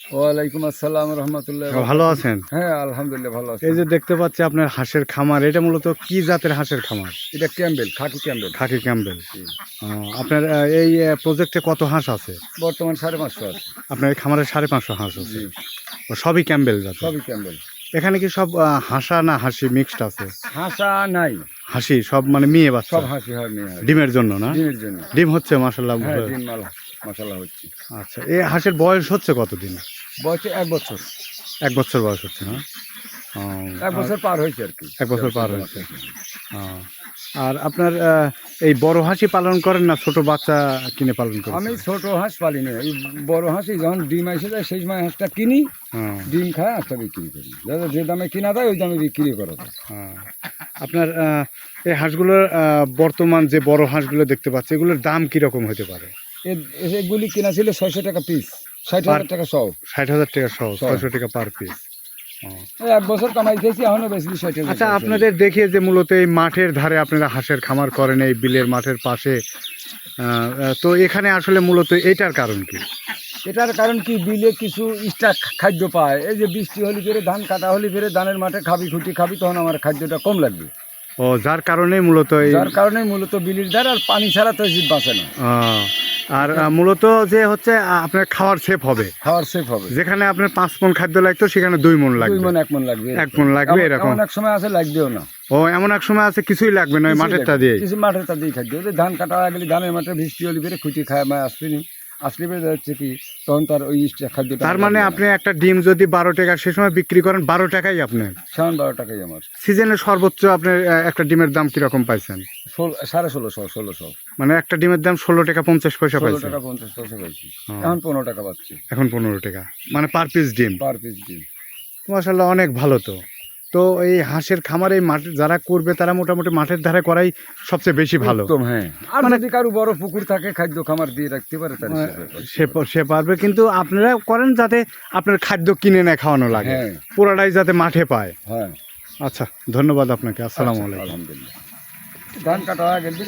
ওয়ালাইকুম আসসালাম রহমতুল্লাহ। ভালো আছেন? হ্যাঁ আলহামদুলিল্লাহ ভালো আছি। এই যে দেখতে পাচ্ছি আপনার হাঁসের খামার এটা মূলত কি জাতের হাঁসের খামার? এটা Campbell khaki Campbell. Khaki Campbell. আপনার এই প্রজেক্টে কত হাঁস আছে? বর্তমান সাড়ে পাঁচশো আছে। আপনার এই খামারে সাড়ে পাঁচশো হাঁস আছে। সবই ক্যাম্বেল জাত সবই ক্যাম্বেল। এখানে কি সব হাঁসা না হাসি মিক্সড আছে? হাঁসা নাই। হাসি সব মানে মেয়ে বাচ্চা। সব হাসি হয় মেয়ে হয় ডিমের জন্য না? ডিমের জন্য। ডিম হচ্ছে মাসাল্লাহ হ্যাঁ ডিম মাল হচ্ছে। আচ্ছা এই হাঁসের বয়স হচ্ছে কতদিন? বয়সে এক বছর। এক বছর বয়স হচ্ছে না? এক বছর পার হয়েছে আর কি। এক বছর পার হয়েছে। আর আপনার এই বড় হাঁসি পালন করেন না ছোট বাচ্চা কিনে পালন করেন? আমি ছোট হাঁস পালি না। এই বড় হাঁসই যখন ডিম এসে যায় সেই সময় হাঁসটা কিনি হ্যাঁ। ডিম খায় হাঁসটা বিক্রি করি। যে দামে কিনা দেয় ওই দামে বিক্রি করা যায়। হ্যাঁ। আপনার এই হাঁসগুলোর বর্তমান যে বড় হাঁসগুলো দেখতে পাচ্ছি এগুলোর দাম কীরকম হতে পারে? এগুলি কিনা ছিল ছয়শো টাকা পিস ষাট হাজার টাকা সহ ষাট হাজার টাকা সহ। ছয়শো টাকা পার পিস এক বছর কামাই খেয়েছি এখনও বেশি ষাট আচ্ছা আপনাদের দেখি যে মূলত এই মাঠের ধারে আপনারা হাঁসের খামার করেন এই বিলের মাঠের পাশে তো এখানে আসলে মূলত এটার কারণ কি? এটার কারণ কি? বিলে কিছু স্টাক খাদ্য পায়। এই যে বৃষ্টি হলি ফেরে ধান কাটা হলি ফেরে ধানের মাঠে খাবি খুঁটি খাবি তখন আমার খাদ্যটা কম লাগবে। ও যার কারণে মূলত যার কারণে মূলত বিলির দ্বার আর পানি ছাড়া তো জীব বাঁচে না। আর মূলত যে হচ্ছে আপনার খাওয়ার সেফ হবে। খাওয়ার সেফ হবে। যেখানে আপনার পাঁচ মন খাদ্য লাগতো সেখানে দুই মন দুই লাগবে মন এক মন লাগবে। এক মন লাগবে এরকম। এক সময় আছে লাগবেও না। ও এমন এক সময় আছে কিছুই লাগবে না মাঠেরটা দিয়ে কিছু মাঠেরটা দিয়ে খাদ্য ধান কাটা গেলে ধানের মাঠে বৃষ্টি হলি ফেরে খুঁটি খায় মা আসবেনি আসলে বেড়ে যাচ্ছে কি তখন তার ওই খাদ্যটা তার মানে আপনি একটা ডিম যদি বারো টাকা সে সময় বিক্রি করেন বারো টাকাই আপনার সামান বারো টাকাই আমার। সিজনে সর্বোচ্চ আপনি একটা ডিমের দাম কীরকম পাইছেন? সাড়ে ষোলোশো ষোলোশো। মানে একটা ডিমের দাম ষোলো টাকা পঞ্চাশ পয়সা ষোলো পাইছেন। টাকা পঞ্চাশ পয়সা পাইছি। এখন পনেরো টাকা পাচ্ছি। এখন পনেরো টাকা। মানে পার পিস ডিম। পার পিস ডিম। মাসাল্লাহ অনেক ভালো তো। তো এই হাঁসের খামার এই মাঠ যারা করবে তারা মোটামুটি মাঠের ধারে করাই সবচেয়ে বেশি ভালো। হ্যাঁ। আর মানে- যদি কারও বড় পুকুর থাকে খাদ্য খামার দিয়ে রাখতে পারে মানে সে সে পারবে কিন্তু আপনারা করেন যাতে আপনার খাদ্য কিনে না খাওয়ানো লাগে। হ্যাঁ। পুরাটাই যাতে মাঠে পায়। হ্যাঁ। আচ্ছা ধন্যবাদ আপনাকে। আসসালামু আলাইকুম। আলহামদুলিল্লাহ। ধান কাটা গেলে